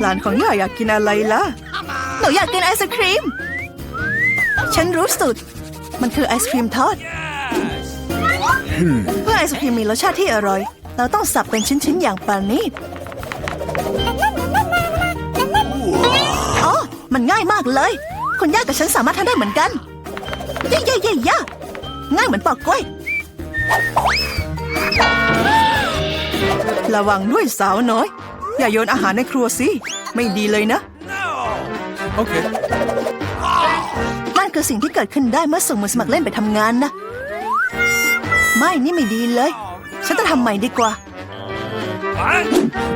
หลานของย่าอยากกินอะไรล่ะ หนูอยากกินไอศครีม ฉันรู้สุด มันคือไอศครีมทอด เพื่อไอศครีมมีรสชาติที่อร่อย เราต้องสับเป็นชิ้นๆอย่างปราณีตอ๋อ มันง่ายมากเลย คุณย่ากับฉันสามารถทำได้เหมือนกันเย่เย่เย่ย่าง่ายเหมือนปอกกล้วย ระวังด้วยสาวน้อย อย่าโยนอาหารในครัวสิ ไม่ดีเลยนะ Okay. นั่นคือสิ่งที่เกิดขึ้นได้เมื่อส่งมือสมัครเล่นไปทำงานนะ ไม่นี่ไม่ดีเลย ฉันจะทำใหม่ดีกว่า What?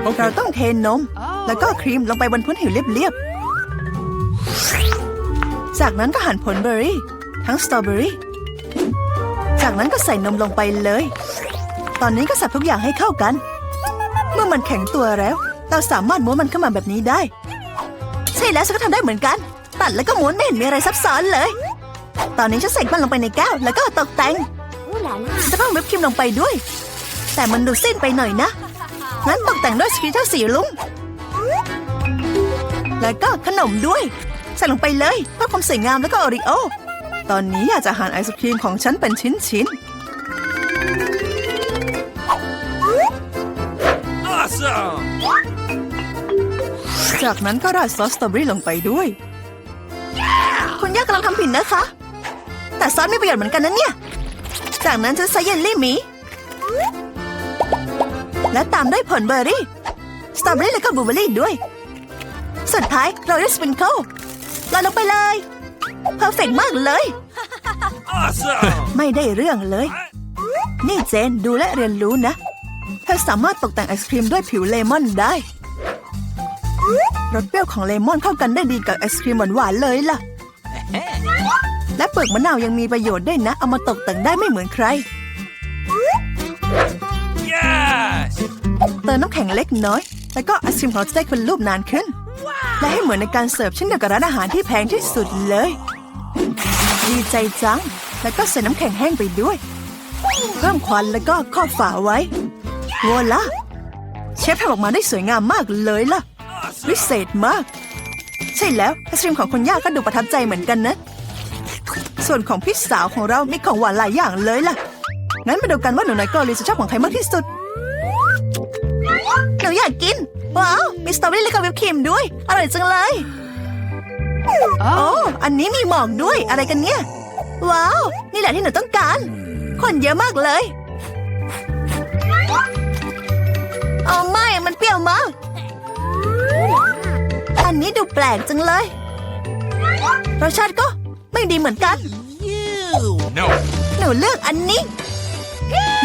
เรา Okay. ต้องเทนม แล้วก็ครีมลงไปบนพื้นผิวเรียบๆ จากนั้นก็หั่นผลเบอร์รี่ ทั้งสตรอเบอร์รี่ จากนั้นก็ใส่นมลงไปเลย ตอนนี้ก็สับทุกอย่างให้เข้ากัน เมื่อมันแข็งตัวแล้ว เราสามารถม้วนมันเข้ามาแบบนี้ได้ ใช่แล้วฉันก็ทำได้เหมือนกัน ตัดแล้วก็ม้วนไม่เห็นมีอะไรซับซ้อนเลย ตอนนี้ฉันใส่มันลงไปในแก้วแล้วก็ตกแต่งจะต้องวิปครีมลงไปด้วย แต่มันดูสิ้นไปหน่อยนะ งั้นตกแต่งด้วยสคริเทอร์สีลุงแล้วก็ขนมด้วย ใส่ลงไปเลยเพื่อความสวยงามแล้วก็โอริโอ ตอนนี้อยากจะหั่นไอศครีมของฉันเป็นชิ้น Awesome. ๆจากนั้นก็ราดซอสสตรอเบอรี่ลงไปด้วย คุณย่ากำลังทำผิดนะคะ แต่ซอสมีประโยชน์เหมือนกันนะเนี่ย จากนั้นฉันใส่เยลลี่หมี และตามด้วยผลเบอร์รี่ สตรอเบอรี่แล้วก็บลูเบอร์รี่ด้วย สุดท้ายเราได้สปริงเกิลลอยลงไปเลย เพอร์เฟกมากเลย Awesome. ไม่ได้เรื่องเลย นี่เจนดูและเรียนรู้นะ เธอสามารถตกแต่งไอศครีมด้วยผิวเลมอนได้ รสเปรี้ยวของเลมอนเข้ากันได้ดีกับไอศครีมหวานๆเลยล่ะ และเปลือกมะนาวยังมีประโยชน์ด้วยนะ เอามาตกแต่งได้ไม่เหมือนใคร Yes. เติมน้ำแข็งเล็กน้อย แล้วก็ไอศครีมของเราจะได้คุณรูปนานขึ้น และให้เหมือนในการเสิร์ฟเช่นเดียวกับร้านอาหารที่แพงที่สุดเลย ดีใจจัง แล้วก็ใส่น้ำแข็งแห้งไปด้วย เพิ่มควันแล้วก็ครอบฝาไว้โวล่ะเชฟทำออกมาได้สวยงามมากเลยล่ะ วิเศษมาก ใช่แล้วไอศครีมของคุณย่าก็ดูประทับใจเหมือนกันนะ ส่วนของพี่สาวของเรา มีของหวานหลายอย่างเลยล่ะ งั้นมาดูกันว่าหนูน้อยเกาหลีจะชอบของใครมากที่สุด หนูอยากกิน ว้าว มีสตรอเบอรี่และก็วิปครีมด้วย อร่อยจังเลย โอ้ อันนี้มีหมอกด้วย อะไรกันเนี่ย ว้าว นี่แหละที่หนูต้องการ คนเยอะมากเลย เอาไม่ มันเปรี้ยวมากอั นนี้ดูแปลกจังเลยรสชาติก็ไม่ดีเหมือนกัน No. หนูเลือกอันนี้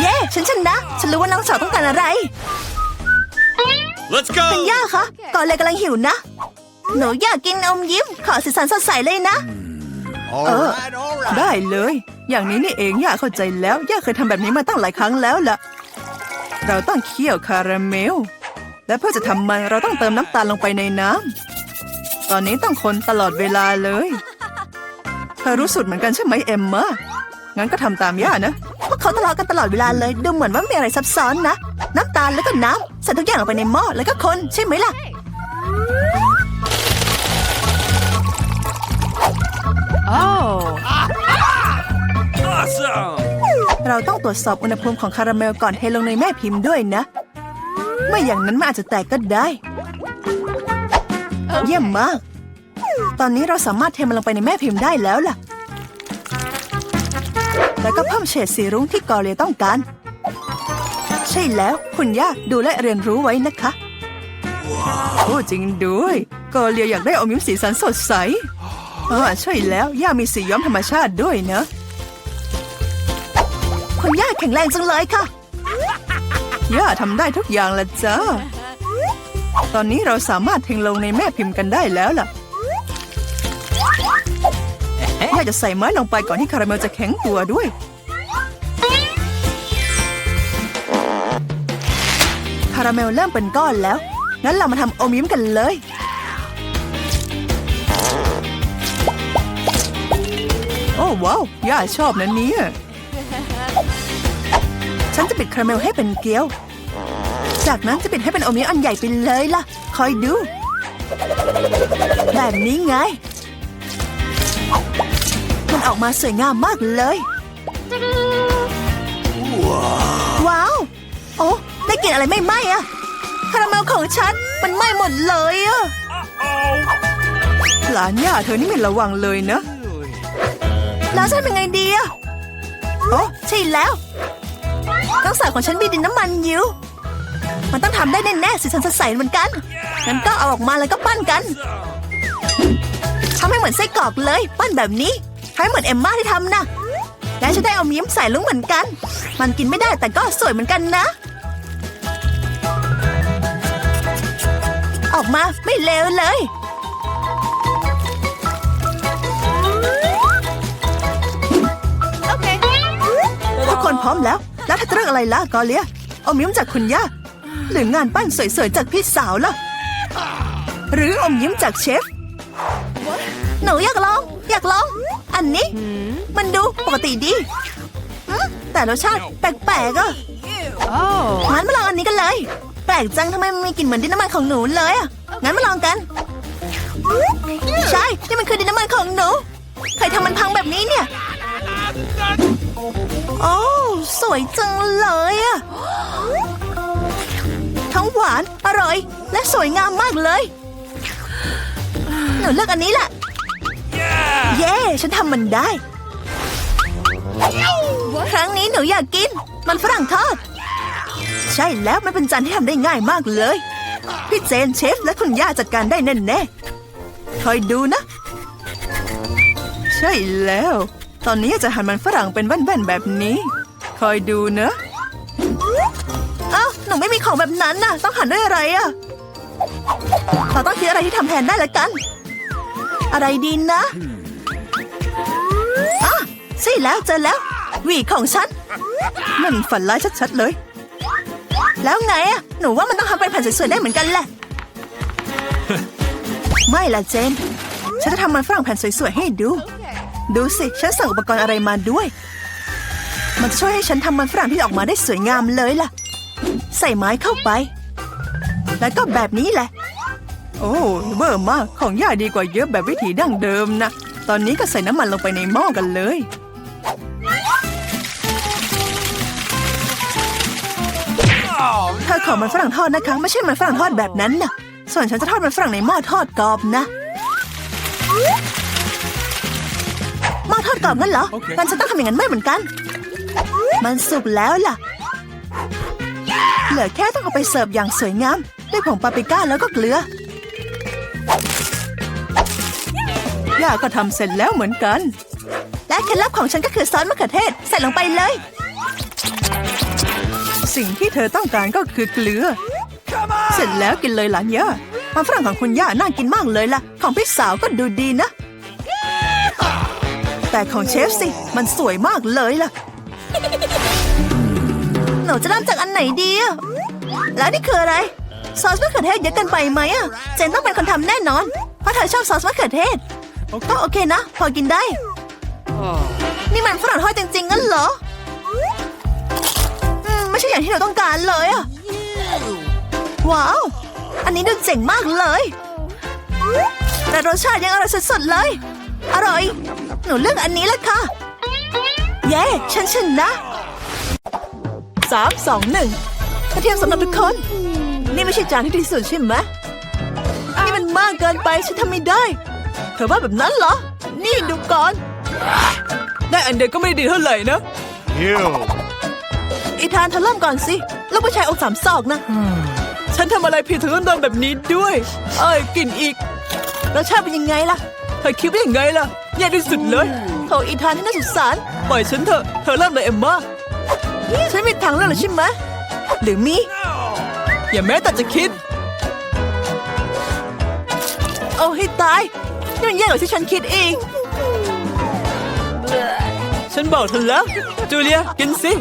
เย้ฉันชนะ ฉันรู้ว่าน้องสาวต้องการอะไร Let's เป็น go. ย่าคะก่อนเลยกำลังหิวนะ หนูอยากกินอมยิ้ม ขอสีสันสดใสเลยนะ All Uh. right, all right. ได้เลย อย่างนี้นี่เองย่าเข้าใจแล้ว ย่าเคยทำแบบนี้มาตั้งหลายครั้งแล้วล่ะ เราต้องเคี่ยวคาราเมล และเพื่อจะทำมันเราต้องเติมน้ำตาลลงไปในน้ำ ตอนนี้ต้องคนตลอดเวลาเลย เธอรู้สุดเหมือนกันใช่ไหมเอ็มมางั้นก็ทำตามย่านะพวกเขาทะเลาะกันตลอดเวลาเลย ดูเหมือนว่าไม่มีอะไรซับซ้อนนะ น้ำตาลแล้วก็น้ำใส่ทุกอย่างลงไปในหม้อแล้วก็คนใช่ไหมล่ะ Awesome. เราต้องตรวจสอบอุณหภูมิของคาราเมลก่อนเทลงในแม่พิมพ์ด้วยนะ ไม่อย่างนั้นมันอาจจะแตกก็ได้ เยี่ยมมาก ตอนนี้เราสามารถเทมันลงไปในแม่พิมพ์ได้แล้วล่ะ แล้วก็เพิ่มเฉดสีรุ้งที่กอเลียต้องการ ใช่แล้วคุณย่าดูและเรียนรู้ไว้นะคะโอ้จริงด้วยกอเลียอยากได้อมยิ้มสีสันสดใสอ่าใช่แล้ว ย่ามีสีย้อมธรรมชาติด้วยเนอะคุณย่าแข็งแรงจังเลยค่ะ ย่าทำได้ทุกอย่างละจ้า ตอนนี้เราสามารถเทงลงในแม่พิมพ์กันได้แล้วล่ะย่าจะใส่ไม้ลงไปก่อนที่คาราเมลจะแข็งตัวด้วย คาราเมลเริ่มเป็นก้อนแล้ว งั้นเรามาทำอมยิ้มกันเลย โอ้ว้าวย่าชอบนะเนี่ย ฉันจะปิดคาราเมลให้เป็นเกลียว จากนั้นจะปิดให้เป็นอมยิ้มอันใหญ่ไปเลยล่ะ คอยดู แบบนี้ไง มันออกมาสวยงามมากเลย ว้าว โอ้ได้กลิ่นอะไรไม่ไหม้อะคาราเมลของฉัน มันไหม้หมดเลยอะ Uh-oh. หลานย่าเธอนี่ไม่ระวังเลยนะ แล้วฉันเป็นไงดีอะโอ้ใช่แล้วน้องสาวของฉันมีดินน้ำมันอยู่ มันต้องทำได้แน่ๆสีสันสดใสเหมือนกันงั้นก็เอาออกมาแล้วก็ปั้นกันทำให้เหมือนไส้กรอกเลย ปั้นแบบนี้ทำให้เหมือนเอมม่าที่ทำนะและฉันได้เอามิ้มใส่ลุงเหมือนกัน มันกินไม่ได้แต่ก็สวยเหมือนกันนะ ออกมาไม่เลวเลย ทุกคนพร้อมแล้ว แล้วถ้าเรื่องอะไรล่ะกอเลีย เอามิ้มจากคุณย่า หรืองานปั้นสวยๆ จากพี่สาวล่ะ หรืออมยิ้มจากเชฟ หนูอยากลอง อยากลอง อันนี้ มันดูปกติดีอืมแต่รสชาติแปลกๆอะงั้นมาลองอันนี้กันเลย แปลกจังทำไมมันมีกลิ่นเหมือนดินน้ำมันของหนูเลยอะ งั้นมาลองกัน ใช่ นี่มันคือดินน้ำมันของหนู ใครทำมันพังแบบนี้เนี่ย โอ้ สวยจังเลยอะ ทั้งหวาน อร่อย และสวยงามมากเลย หนูเลือกอันนี้แหละ Yeah. เย้ ฉันทำมันได้ ครั้งนี้หนูอยากกิน มันฝรั่งทอด ใช่แล้วมันเป็นจานที่ทำได้ง่ายมากเลย พี่เจนเชฟและคุณย่าจัดการได้แน่แน่ๆคอยดูนะ ใช่แล้ว ตอนนี้จะหั่นมันฝรั่งเป็นแว่นๆแบบนี้ คอยดูนะเอ้าหนูไม่มี ของแบบนั้นน่ะ ต้องหั่นด้วยอะไรอะเราต้องคิดอะไรที่ทำแทนได้ละกัน อะไรดีนะอะใช่แล้วเจอแล้ว หวีของฉันนั่นฝันร้ายชัดๆเลย แล้วไงอะหนูว่ามันต้องทำเป็นแผ่นสวยๆได้เหมือนกันแหละ ไม่ล่ะเจน ฉันจะทำมันฝรั่งแผ่นสวยๆให้ดู ดูสิ ฉันสั่งอุปกรณ์อะไรมาด้วย มันจะช่วยให้ฉันทำมันฝรั่งที่ออกมาได้สวยงามเลยล่ะ ใส่ไม้เข้าไป แล้วก็แบบนี้แหละ โอ้เบอร์มากของย่าดีกว่าเยอะแบบวิถีดั้งเดิมนะ ตอนนี้ก็ใส่น้ำมันลงไปในหม้อกันเลย Oh, เธอขอมันฝรั่งทอดนะคะ ไม่ใช่มันฝรั่งทอดแบบนั้นนะส่วนฉันจะทอดมันฝรั่งในหม้อทอดกรอบนะหม้อทอดกรอบงั้นเหรอโอเคงั้นฉันต้องทำอย่างนั้นไม่เหมือนกัน มันสุกแล้วล่ะ เหลือแค่ต้องเอาไปเสิร์ฟอย่างสวยงามด้วยผงปาปริก้าแล้วก็เกลือย่าก็ทำเสร็จแล้วเหมือนกัน และเคล็ดลับของฉันก็คือซอสมะเขือเทศใส่ลงไปเลย สิ่งที่เธอต้องการก็คือเกลือ เสร็จแล้วกินเลยหลานย่ามันฝรั่งของคุณย่าน่ากินมากเลยล่ะ ของพี่สาวก็ดูดีนะ แต่ของเชฟสิ มันสวยมากเลยล่ะ หนูจะเริ่มจากอันไหนดีอะแล้วนี่คืออะไร ซอสมะเขือเทศเยอะเกินไปไหมอะเจนต้องเป็นคนทำแน่นอน เพราะเธอชอบซอสมะเขือเทศ ก็โอเคนะ พอกินได้ นี่มันฝรั่งทอดจริงๆงั้นเหรออืมไม่ใช่อย่างที่เราต้องการเลยอะว้าว อันนี้ดูเจ๋งมากเลย แต่รสชาติยังอร่อยสุดๆเลย อร่อย หนูเลือกอันนี้ละค่ะ เย้ ฉันชนะ สามสองหนึ่งกระเทียมสำหรับทุกคน นี่ไม่ใช่จานที่ดีสุดใช่ไหมนี่มันมากเกินไปฉันทำไม่ได้ เธอว่าแบบนั้นเหรอ นี่ดูก่อน ได้อันเดียวก็ไม่ดีเท่าไหร่นะ Ew. อีธานเธอเริ่มก่อนสิลูกผู้ชายอกสามศอกนะ ฉันทำอะไรผิดถึงต้องโดนแบบนี้ด้วย เอ้ยกลิ่นอีกรสชาติเป็นยังไงล่ะ เธอคิดว่ายังไงล่ะแย่ที่สุดเลยโถอีธานที่น่าสงสาร ปล่อยฉันเถอะ เธอเริ่มเลยเอ็มม่า ฉันมีทางเลือกแล้วใช่ไหมหรือมีอย่าแม้แต่จะคิด เอาให้ตายนี่มันแย่กว่าที่ฉันคิดเองฉันบอกเธอแล้ว จูเลียกินสิ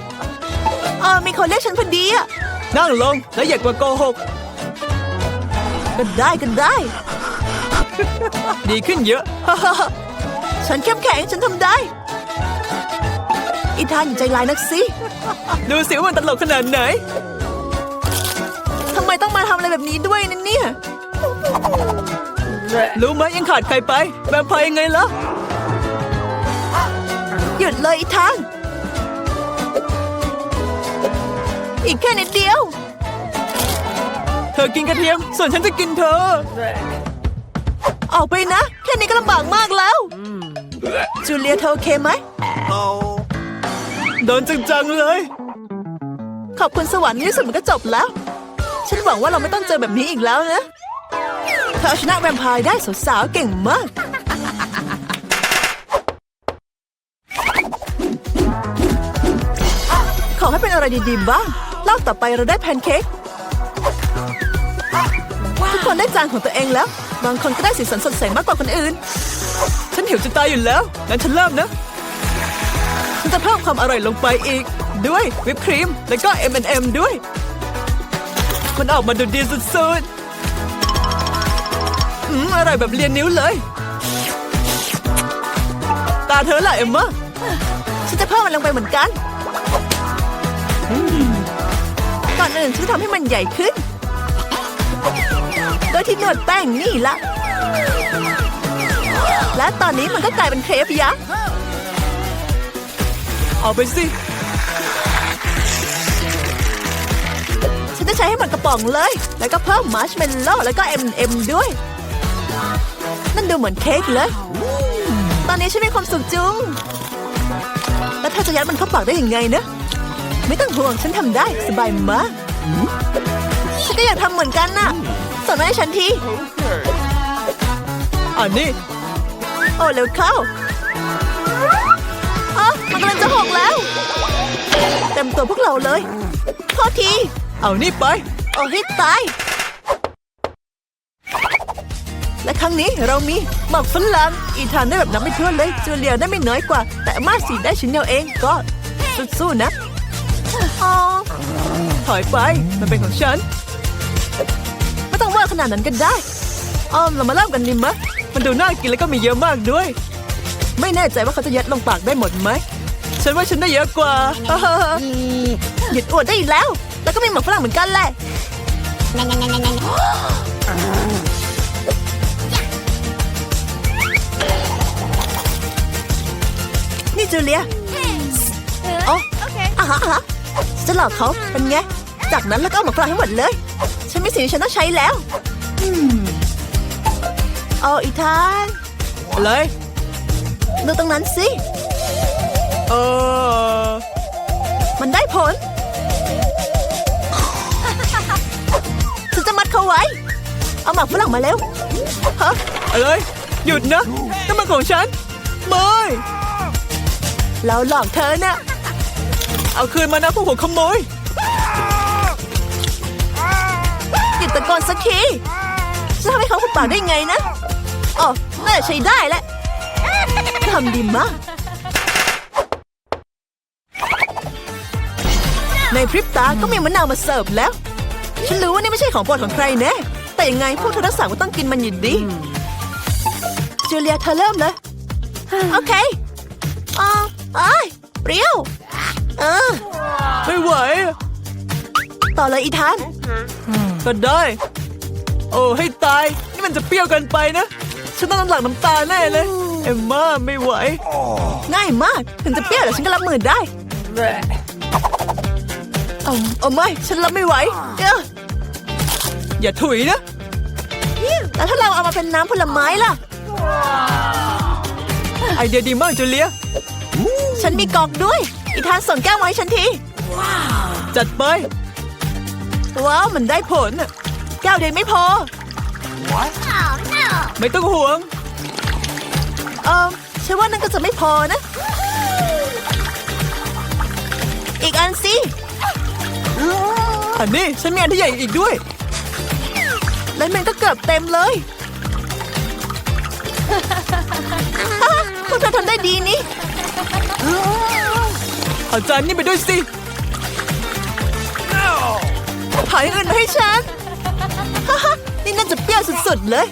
เออมีคนเรียกฉันพอดีอะนั่งลงแล้วอย่ากมาโกหก ก็ได้ก็ได้ ดีขึ้นเยอะ ฉันเข้มแข็งฉันทำได้ อีธานอย่าใจร้ายนักสิ ดูสิว่ามันตลกขนาดไหนทำไมต้องมาทำอะไรแบบนี้ด้วยนะเนี่ย รู้ไหมยังขาดใครไป แวมไพร์ยังไงล่ะ หยุดเลยอีกทาง อีกแค่นิดเดียว เธอกินกระเทียม ส่วนฉันจะกินเธอ ออกไปนะ แค่นี้ก็ลำบากมากแล้ว จูเลียเธอโอเคไหม Oh. โดนจังๆเลย ขอบคุณสวรรค์ในที่สุดมันก็จบแล้ว ฉันหวังว่าเราไม่ต้องเจอแบบนี้อีกแล้วนะเธอเอาชนะแวมไพร์ได้สาวๆเก่งมาก ขอให้เป็นอะไรดีๆบ้างเล่าต่อไปเราได้แพนเค้กทุกคนได้จานของตัวเองแล้ว บางคนก็ได้สีสันสดใสมากกว่าคนอื่น ฉันหิวจะตายอยู่แล้ว งั้นฉันเริ่มนะ ฉันจะเพิ่มความอร่อยลงไปอีก ด้วยวิปครีม แล้วก็ M&M ด้วย มันออกมาดูดีสุดๆ อืมอร่อยแบบเลียนนิ้วเลย ตาเธอล่ะเอ็มม่าฉันจะเพิ่มมันลงไปเหมือนกันก่อนอื่นฉันทำให้มันใหญ่ขึ้น โดยที่นวดแป้งนี่ละ และตอนนี้มันก็กลายเป็นเครปยักษ์ เอาไปสิ ฉันจะใช้ให้หมดกระป๋องเลย แล้วก็เพิ่มมาร์ชเมลโล่แล้วก็ M&M ด้วย นั่นดูเหมือนเค้กเลย ตอนนี้ฉันมีความสุขจุงแล้วเธอจะยัดมันเข้าปากได้ยังไงนะไม่ต้องห่วงฉันทำได้สบายมากฉันก็อยากทำเหมือนกันน่ะสอนมาให้ฉันทีอันนี้ โอ้เร็วเข้าอ๋อ มันกำลังจะหกแล้ว เต็มตัวพวกเราเลยโทษที เอานี่ไปโอ้ให้ตาย และครั้งนี้เรามีหมอกฝรั่งอีธานได้แบบนับไม่ถ้วนเลยจูเลียได้ไม่น้อยกว่า แต่อามาสีได้ชิ้นเดียวเองก็สู้ๆนะอ๋อถอยไป มันเป็นของฉัน ไม่ต้องว่าขนาดนั้นกันได้อ้อมเรามาเริ่มกันดิมะ มันดูน่ากินแล้วก็มีเยอะมากด้วย ไม่แน่ใจว่าเขาจะยัดลงปากได้หมดไหม ฉันว่าฉันได้เยอะกว่าหยุดอวดได้อีกแล้ว แล้วก็มีหมกฝรั่งเหมือนกันแหละนี่จูเลียอ๋ออะฮะอะฮะจะหลอกเขาเป็นไง จากนั้นแล้วก็เอาหมกฝรั่งให้หมดเลย ฉันไม่สิ่งที่ฉันต้องใช้แล้วอืมเอาอีทานอะไรดูตรงนั้นสิ เออ มันได้ผลฉันจะมัดเขาไว้ เอาหมากฝรั่งมาเร็วฮะอะไรหยุดนะนั่นมันของฉันไม่เราหลอกเธอนะ เอาคืนมานะพวกหัวขโมยหยุดตะโกนสักทีจะทำให้เขาหุบปากได้ไงนะอ๋อน่าจะใช้ได้แหละทำดีมาก ในพริบตาก็มีมะนาวมาเสิร์ฟแล้ว ฉันรู้ว่านี่ไม่ใช่ของโปรดของใครแน่แต่ยังไงพวกเธอทั้งสามก็ต้องกินมันอยู่ดีจูเลียเธอเริ่มเลย โอเคอ๋อเอ้ยเปรี้ยว เออ ไม่ไหว ต่อเลยอีธาน ก็ได้ โอ้ให้ตาย นี่มันจะเปรี้ยวเกันไปนะ ฉันต้องน้ำหลังน้ำตาแน่เลย เอ็มม่าไม่ไหว ง่ายมาก ถึงจะเปรี้ยวแต่ฉันก็รับมือได้ เอาเอาไม่ ฉันรับไม่ไหวเอ้ออย่าถุยนะ แล้วถ้าเราเอามาเป็นน้ำผลไม้ล่ะ ไอเดียดีมากจูเลีย ฉันมีกอกด้วย อีธานส่งแก้วมาให้ฉันที จัดไป ว้าว มันได้ผลน่ะแก้วเดียวไม่พอ What? ไม่ต้องห่วง เออฉันว่านั่นก็จะไม่พอนะ อีกอันสิ อันนี้ฉันมีอันที่ใหญ่อีกด้วย แล้วมันก็เกือบเต็มเลยพวกเธอทำได้ดีนี่เอาจานนี่ไปด้วยสิ No! หายอื่นมาให้ฉัน นี่น่าจะเปรี้ยวสุดๆเลย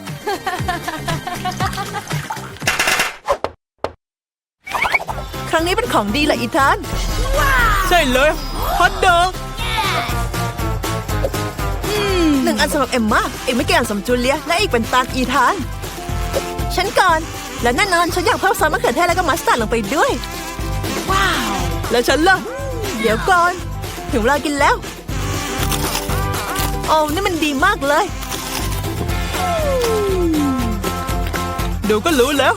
ครั้งนี้เป็นของดีแหละอีธาน ใช่เลยฮอตดอก หนึ่งอันสำหรับเอมมาอีกไม่กี่อันสำหรับจูเลีย และอีกเป็นตาลอีธาน ฉันก่อน และแน่นอนฉันอยากเพิ่มซอสมะเขือเทศแล้วก็มัสตาร์ดลงไปด้วย ว้าว แล้วฉันล่ะ เดี๋ยวก่อน ถึงเวลากินแล้ว โอ้นี่มันดีมากเลย ดูก็รู้แล้ว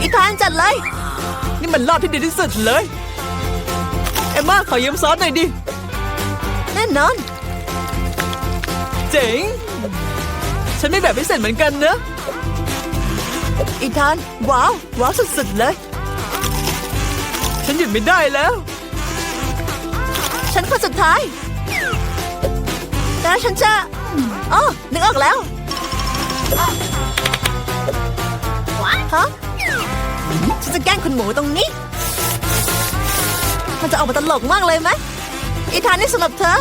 อีธานจัดเลย นี่มันรอบที่ดีที่สุดเลย เอ็มมาขอยืมซอสหน่อยดิ แน่นอน เจ๋ง ฉันไม่แบบพิเศษเหมือนกันเนอะอีธาน ว้าว ว้าวสุดๆเลย ฉันหยุดไม่ได้แล้ว ฉันคนสุดท้ายแล้วฉันจะอ๋อนึกออกแล้วฮะฉันจะแกล้งคุณหมูตรงนี้ มันจะออกมาตลกมากเลยไหมอีธานนี่สำหรับเธอ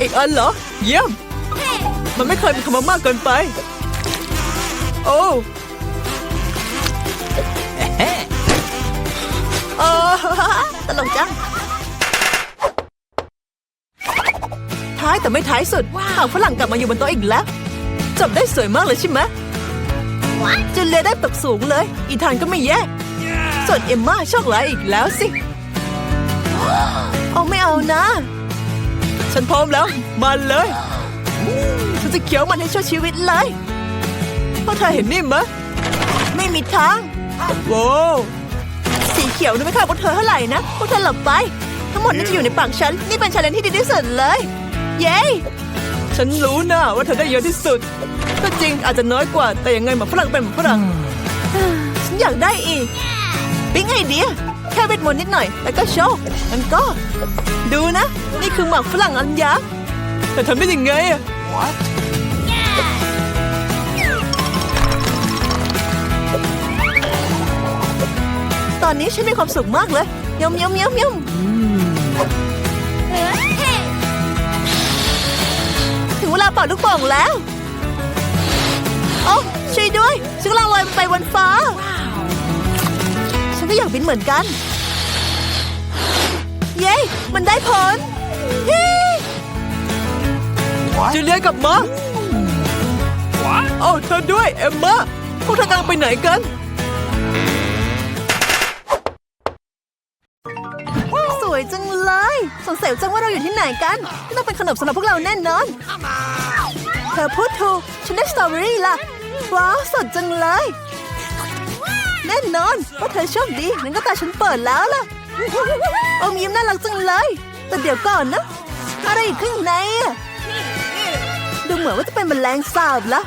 อีกอันเหรอ เยี่ยม มันไม่เคยมีคำว่ามากเกินไป โอ้เออตลกจัง ท้ายแต่ไม่ท้ายสุดหางฝรั่งกลับมาอยู่บนโต๊ะอีกแล้ว จบได้สวยมากเลยใช่ไหมจูเลได้ตกสูงเลย อีธานก็ไม่แย่ส่วนเอมม่าโชคร้ายอีกแล้วสิ เอาไม่เอานะ ฉันพร้อมแล้ว มาเลย ฉันจะเคี้ยวมันให้ช่วยชีวิตเลยเพวกเธอเห็นนี่มะ ไม่มีทางโว้สีเขียวนี่ไม่เข้าพวกเธอเท่าไหร่นะ พวกเธอหลับไป ทั้งหมดนี่จะอยู่ในปากฉัน นี่เป็นชาเลนจ์ที่ดีที่สุดเลย เย้ฉันรู้นะว่าเธอได้เยอะที่สุด ก็จริงอาจจะน้อยกว่าแต่ยังไงหมาฝรั่งเป็นหมาฝรั่ง ฉันอยากได้อีกปิ๊งไอเดีย แค่เวทมนต์นิดหน่อย แล้วก็โชว์มันก็ ดูนะ นี่คือหมักฝรั่งอันยักษ์แต่ทำได้ยังไงอะ What? ตอนนี้ฉันมีความสุขมากเลยยำยำยำยำถึงเวลาเป่าลูกโป่งแล้ว โอ้ช่วยด้วยฉันกำลังลอยไปบนฟ้าฉัน ก็อยากบินเหมือนกัน เย้ มันได้ผลเย้ What? จูเลียกลับมา What? โอ้เธอด้วย เอมมาพวกเธอกำลังไปไหนกัน สวยจังเลย สงสัยจังว่าเราอยู่ที่ไหนกันนี่ต้องเป็นขนมสำหรับพวกเราแน่นอน เธอพูดถูก ฉันได้สตรอเบอรี่ล่ะ ว้าว สดจังเลย แน่นอนว่าเธอโชคดีงั้นก็ตาฉันเปิดแล้วล่ะอมยิ้มน่ารักจังเลย แต่เดี๋ยวก่อนนะ อะไรอยู่ข้างในดูเหมือนว่าจะเป็นแมลงสาบละ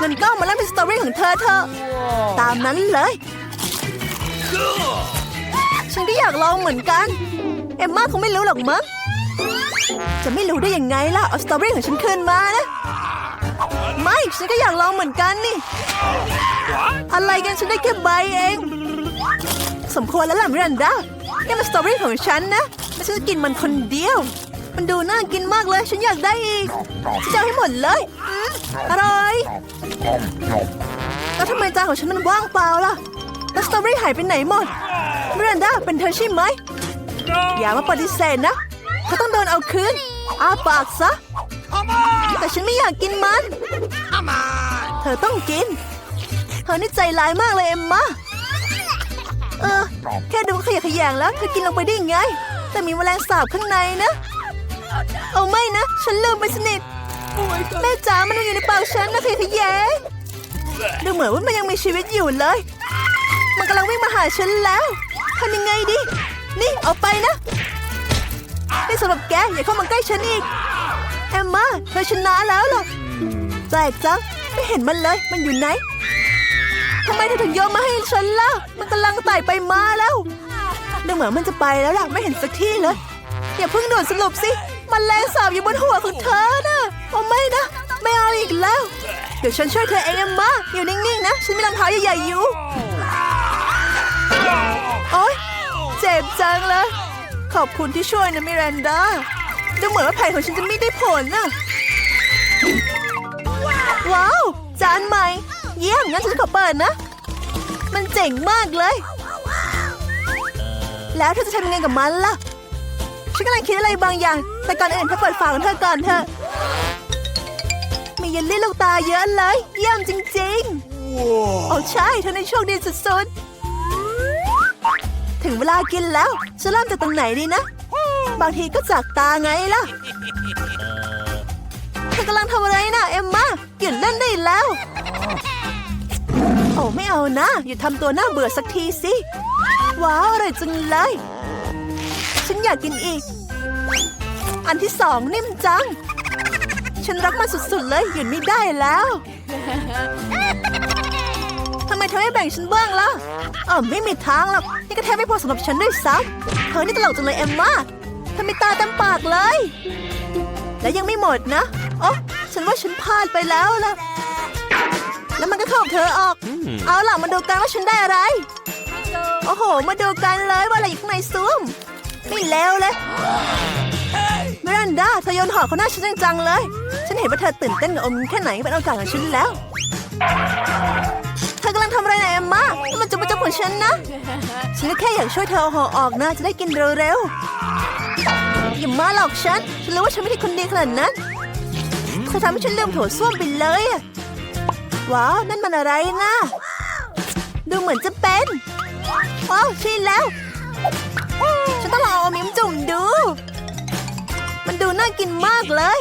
งั้นก็มาเล่นเป็นสตอรี่ของเธอเถอตามนั้นเลย ฉันก็อยากลองเหมือนกัน เอมมาคงไม่รู้หรอกมั้ง จะไม่รู้ได้ยังไงล่ะ เอาสตอเบอรี่ของฉันคืนมานะ ไม่ฉันก็อยากลองเหมือนกันนี่ อะไรกันฉันได้แค่ใบเอง สมควรแล้วล่ะมิรันดานี่มันสตรอเบอรี่ของฉันนะและฉันจะกินมันคนเดียว มันดูน่ากินมากเลย ฉันอยากได้อีกฉันจะเอาให้หมดเลยอร่อยแล้วทำไมจานของฉันมันว่างเปล่าล่ะแล้วสตรอเบอรี่หายไปไหนหมดมิรันดาเป็นเธอใช่ไหมอย่ามาปฏิเสธนะเธอต้องโดนเอาคืนอาปากซะ แต่ฉันไม่อยากกินมัน Come on! เธอต้องกิน เธอนี่ใจร้ายมากเลยเอ็มมาเออ แค่ดูขยะแขยงแล้วเธอกินลงไปได้ยังไง แต่มีแมลงสาบข้างในนะ เอาไม่นะ ฉันลืมไปสนิทแม่จ๋ามันยังอยู่ในปากฉันนะขยะแขยงดูเหมือนว่ามันยังมีชีวิตอยู่เลย มันกำลังวิ่งมาหาฉันแล้วทำยังไงดี นี่เอาไปนะนี่สำหรับแกอย่าเข้ามาใกล้ฉันอีก แอมมาเธอชนะแล้วล่ะแปลกจังไม่เห็นมันเลย มันอยู่ไหนทำไมเธอถึงโยนมาให้ฉันล่ะ มันกำลังไต่ไปมาแล้วดูเหมือนมันจะไปแล้วล่ะ ไม่เห็นสักที่เลย อย่าเพิ่งด่วนสรุปสิ มันแรงสาบอยู่บนหัวของเธอนะโอ้ไม่นะ ไม่เอาอีกแล้ว เดี๋ยวฉันช่วยเธอเองเอมมาอยู่นิ่งๆนะ ฉันมีรองเท้าใหญ่ๆอยู่ โอ๊ย เจ็บจังเลย ขอบคุณที่ช่วยนะมิรันดา ดูเหมือนว่าแผนของฉันจะไม่ได้ผลน่ะ ว้าว จานใหม่ เยี่ยมงั้นฉันขอเปิดนะ มันเจ๋งมากเลย แล้วเธอจะทำยังไงกับมันล่ะ ฉันกำลังคิดอะไรบางอย่าง แต่ก่อนอื่นเธอเปิดฝาของเธอก่อนเถอะมีเยลลี่ลูกตาเยอะเลย เยี่ยมจริงๆ โอ้ใช่เธอในโชคดีสุดๆ ถึงเวลากินแล้วจะเริ่มจากตรงไหนดีนะ บางทีก็จากตาไงล่ะเธอกำลังทำอะไรนะเอ็มมาหยุดเล่นได้แล้ว โอ้ไม่เอานะหยุดทำตัวน่าเบื่อสักทีสิ ว้าวอร่อยจังเลย ฉันอยากกินอีก อันที่สองนิ่มจัง ฉันรักมันสุดๆเลยหยุดไม่ได้แล้วทำไมเธอไม่แบ่งฉันบ้างล่ะอ๋อไม่มีทางหรอกนี่ก็แทบไม่พอสำหรับฉันด้วยซ้ำเธอนี่ตลกจังเลยเอมมา ทำไมตาเต็มปากเลย และยังไม่หมดนะอ๋อฉันว่าฉันพลาดไปแล้วล่ะ แล้วมันก็เข้ากับเธอออก เอาล่ะมาดูกันว่าฉันได้อะไร โอ้โห มาดูกันเลยว่าอะไรอยู่ข้างในซุ้มไม่แล้วเลยมิรันดาเธอโยนหอกเขาหน้าฉันจังๆเลย ฉันเห็นว่าเธอตื่นเต้นกับอมแค่ไหนเป็นโอกาสของฉันแล้ว เธอกำลังทำอะไรนะเอมมานี่มันจะมาจับของฉันนะ ฉันก็แค่อยากช่วยเธอเอาหอกออกนะจะได้กินเร็วๆ อย่ามาหลอกฉัน ฉันรู้ว่าฉันไม่ใช่คนดีขนาดนั้นเธอทำให้ฉันลืมโถส้วมไปเลย ว้าว นั่นมันอะไรนะ ดูเหมือนจะเป็น ว้าว ใช่แล้ว ฉันต้องลองเอามิ้มจุ่มดู มันดูน่ากินมากเลย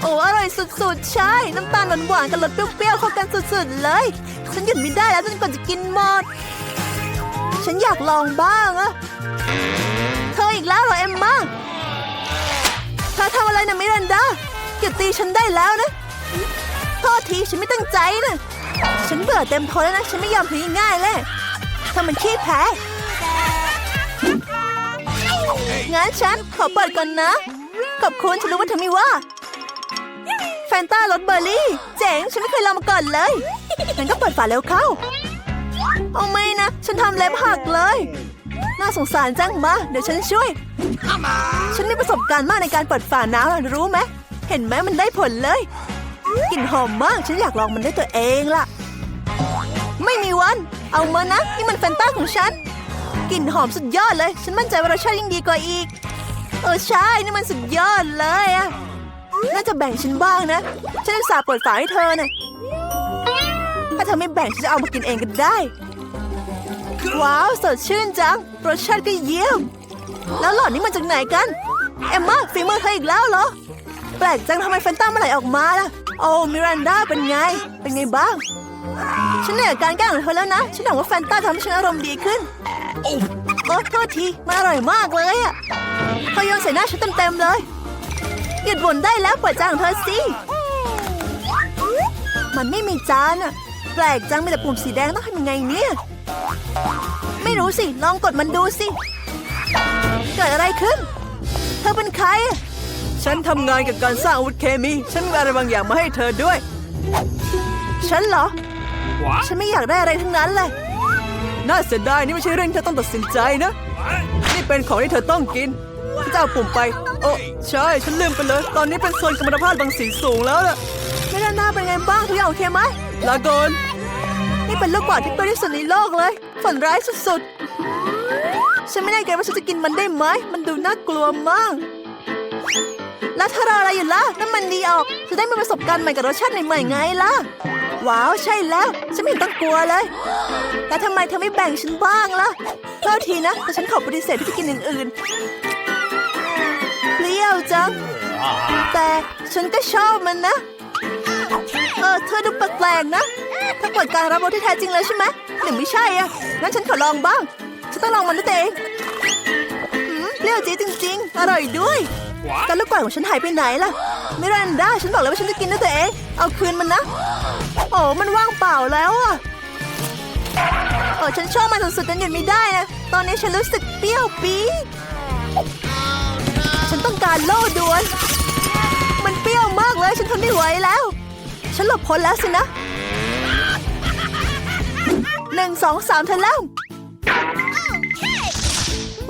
โอ้อร่อยสุดๆ ใช่ น้ำตาลหวานๆกับรสเปรี้ยวๆเข้ากันสุดๆเลย ฉันหยุดไม่ได้แล้วจนกว่าจะกินหมด ฉันอยากลองบ้างอะเธออีกแล้วเหรอเอมมาเธอทำอะไรนะมิรันดาหยุดตีฉันได้แล้วนะโทษทีฉันไม่ตั้งใจนะฉันเบื่อเต็มทนแล้วนะฉันไม่ยอมแพ้ง่ายเลยถ้ามันขี้แพ้งั้นฉันขอเปิดก่อนนะ ขอบคุณฉันรู้ว่าเธอไม่ว่าแฟนต้ารสเบอร์รี่ เจ๋ง ฉันไม่เคยลองมาก่อนเลยงั้นก็เปิดฝาเร็วเข้า เอาไม่นะ ฉันทำเล็บหักเลย น่าสงสารจังมา เดี๋ยวฉันช่วย ฉันมีประสบการณ์มากในการเปิดฝาน้ำรู้ไหม เห็นไหมมันได้ผลเลย กลิ่นหอมมาก ฉันอยากลองมันด้วยตัวเองล่ะ ไม่มีวัน เอามานะ นี่มันแฟนต้าของฉัน กลิ่นหอมสุดยอดเลย ฉันมั่นใจว่ารสชาติยิ่งดีกว่าอีก เออใช่ นี่มันสุดยอดเลยอะน่าจะแบ่งฉันบ้างนะ ฉันอุตส่าเปิดฝาให้เธอนะ ถ้าเธอไม่แบ่งฉันจะเอามากินเองก็ได้ ว้าวสดชื่นจัง รสชาติก็เยี่ยม แล้วหล่อดนี้มาจากไหนกัน เอมมาฝีมือเธออีกแล้วเหรอ แปลกจังทำไมแฟนต้ามื่ไหร่ออกมาล่ะ โอ้มิรันดาเป็นไง เป็นไงบ้าง ฉันเหนื่อยกับการแกล้งของเธอแล้วนะ ฉันหวังว่าแฟนต้าทำให้ฉันอารมณ์ดีขึ้น โอ้โทษทีมันอร่อยมากเลยอะเธอโยนใส่หน้าฉันเต็มๆเลยหยุดบ่นได้แล้วเปิดจานของเธอสิ มันไม่มีจานอะ แปลกจังมีแต่ปุ่มสีแดงต้องทำยังไงเนี่ย ไม่รู้สิ ลองกดมันดูสิ เกิดอะไรขึ้น เธอเป็นใครอะฉันทำงานกับการสร้างอาวุธเคมี ฉันมีอะไรบางอย่างมาให้เธอด้วย ฉันเหรอ What? ฉันไม่อยากได้อะไรทั้งนั้นเลย น่าเสียดายนี่ไม่ใช่เรื่องที่เธอต้องตัดสินใจนะ นี่เป็นของที่เธอต้องกินฉันจะเอาปุ่มไป โอ้ใช่ ฉันลืมไปเลย ตอนนี้เป็นโซนกรรมภาพบางสีสูงแล้วล่ะไม่ได้หน้าเป็นไงบ้างทุกอย่างโอเคไหม ลาก่อนนี่เป็นลูกบาศก์ที่ตัวที่สุดในโลกเลย ฝันร้ายสุดๆ ฉันไม่แน่ใจว่าฉันจะกินมันได้ไหม มันดูน่ากลัวมาก แล้วเธอรออะไรอยู่ล่ะน้ำมันดีออก จะได้มีประสบการณ์ใหม่กับรสชาติใหม่ๆไงล่ะ ว้าวใช่แล้ว ฉันไม่เห็นต้องกลัวเลย แต่ทำไมเธอไม่แบ่งฉันบ้างล่ะโทษทีนะ แต่ฉันขอปฏิเสธที่จะกินอย่างอื่นเปรี้ยวจังแต่ฉันก็ชอบมันนะ เออเธอดูแปลกๆนะเธอเปิดการรับรสที่แท้จริงแล้วใช่ไหมหรือไม่ใช่อะงั้นฉันขอลองบ้าง ฉันต้องลองมันด้วยตัวเองหืมเปรี้ยวจี๊ดจริง ๆ อร่อยด้วย What? แต่ลูกกวาดของฉันหายไปไหนล่ะมิรันดาฉันบอกแล้วว่าฉันจะกินด้วยตัวเอง เอาคืนมันนะ โอ้มันว่างเปล่าแล้วอะโอ้ฉันชอบมันสุดๆจนหยุดไม่ได้นะ ตอนนี้ฉันรู้สึกเปรี้ยวปี๊ดฉันต้องการโล่ด่วน มันเปรี้ยวมากเลย ฉันทนไม่ไหวแล้ว ฉันหลบพ้นแล้วสินะหนึ่งสองสามเธอเริ่ม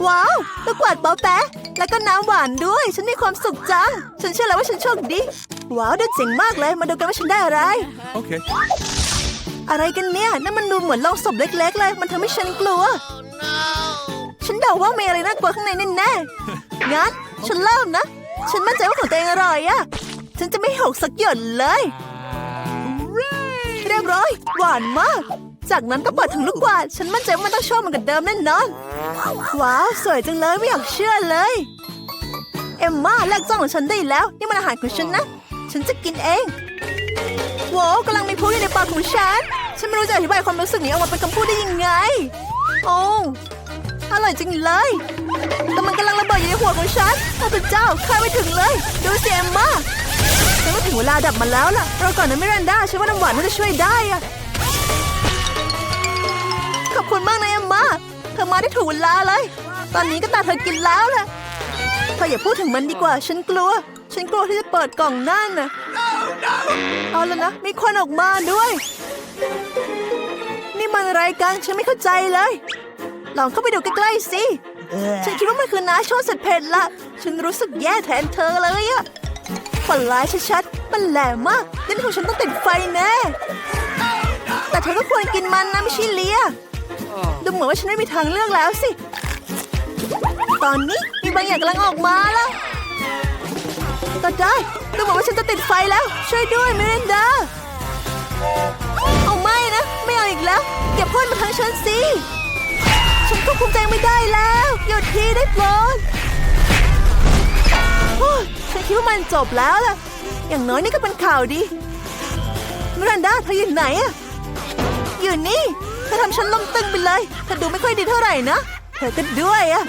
ว้าวลูกกวาดเป๋าแปะแล้วก็น้ำหวานด้วย ฉันมีความสุขจัง ฉันเชื่อแล้วว่าฉันโชคดี ว้าวดูเจ๋งมากเลย มาดูกันว่าฉันได้อะไร Okay. อะไรกันเนี่ย นั่นมันดูเหมือนโลงศพเล็ก ๆ เลย มันทำให้ฉันกลัว ฉันเดาว่ามีอะไรน่ากลัวข้างในแน่ๆงั้น ฉันเริ่มนะ ฉันมั่นใจว่าของตัวเองอร่อยอะ ฉันจะไม่หกสักหยดเลย เรียบร้อย หวานมาก จากนั้นก็เปิดถึงลูกกวาดฉันมั่นใจว่ามันต้องชอบเหมันกับเดิมแน่นอน ว้าว สวยจังเลยไม่อยากเชื่อเลย เอมมาเลิกจ้องของฉันได้แล้ว นี่มันอาหารของฉันนะ ฉันจะกินเองว้าวกำลังมีพุอยู่ในปากของฉัน ฉันไม่รู้จะอธิบายความรู้สึกนี้ออกมาเป็นคำพูดได้ยังไง โอ้อร่อยจริงเลย แต่มันกำลังระเบิดอยู่ในหัวของฉันอ้พระเจ้าคาดไม่ถึงเลย ดูสิเอมมา ฉันว่าถึงเวลาดับมันแล้วล่ะเราก่อนนะมิรันดาฉันว่าน้ำหวานน่าจะช่วยได้อะขอบคุณมากนะเอมมาเธอมาได้ถูกเวลาเลย ตอนนี้ก็ตาเธอกินแล้วล่ะเธออย่าพูดถึงมันดีกว่า ฉันกลัว ฉันกลัวที่จะเปิดกล่องนั่นน่ะเอาแล้วนะมีคนออกมาด้วย นี่มันอะไรกันฉันไม่เข้าใจเลย ลองเข้าไปดูใกล้ๆสิฉันคิดว่ามันคือน้าโชดเสร็จเผ็ดละ ฉันรู้สึกแย่แทนเธอเลยอะ ฝันร้ายชัดๆ มันแหลมมากลิ้นของฉันต้องติดไฟแน่ แต่เธอก็ควรกินมันนะไม่ใช่เลีย ดูเหมือนว่าฉันไม่มีทางเลือกแล้วสิ ตอนนี้มีบางอย่างกำลังออกมาแล้วก็ได้ดูเหมือนว่าฉันจะติดไฟแล้ว ช่วยด้วยเมิรันดาเอาไม่นะ ไม่เอาอีกแล้ว เก็บพ่นมาทางฉันสิ ฉันควบคุมใจไม่ได้แล้ว หยุดทีได้โปรด ฉันคิดว่ามันจบแล้วล่ะ อย่างน้อยนี่ก็เป็นข่าวดีมิรันดาเธออยู่ไหนอะอยู่นี่เธอทำฉันลงตึงไปเลยเธอดูไม่ค่อยดีเท่าไหร่นะ เธอก็ด้วยอะ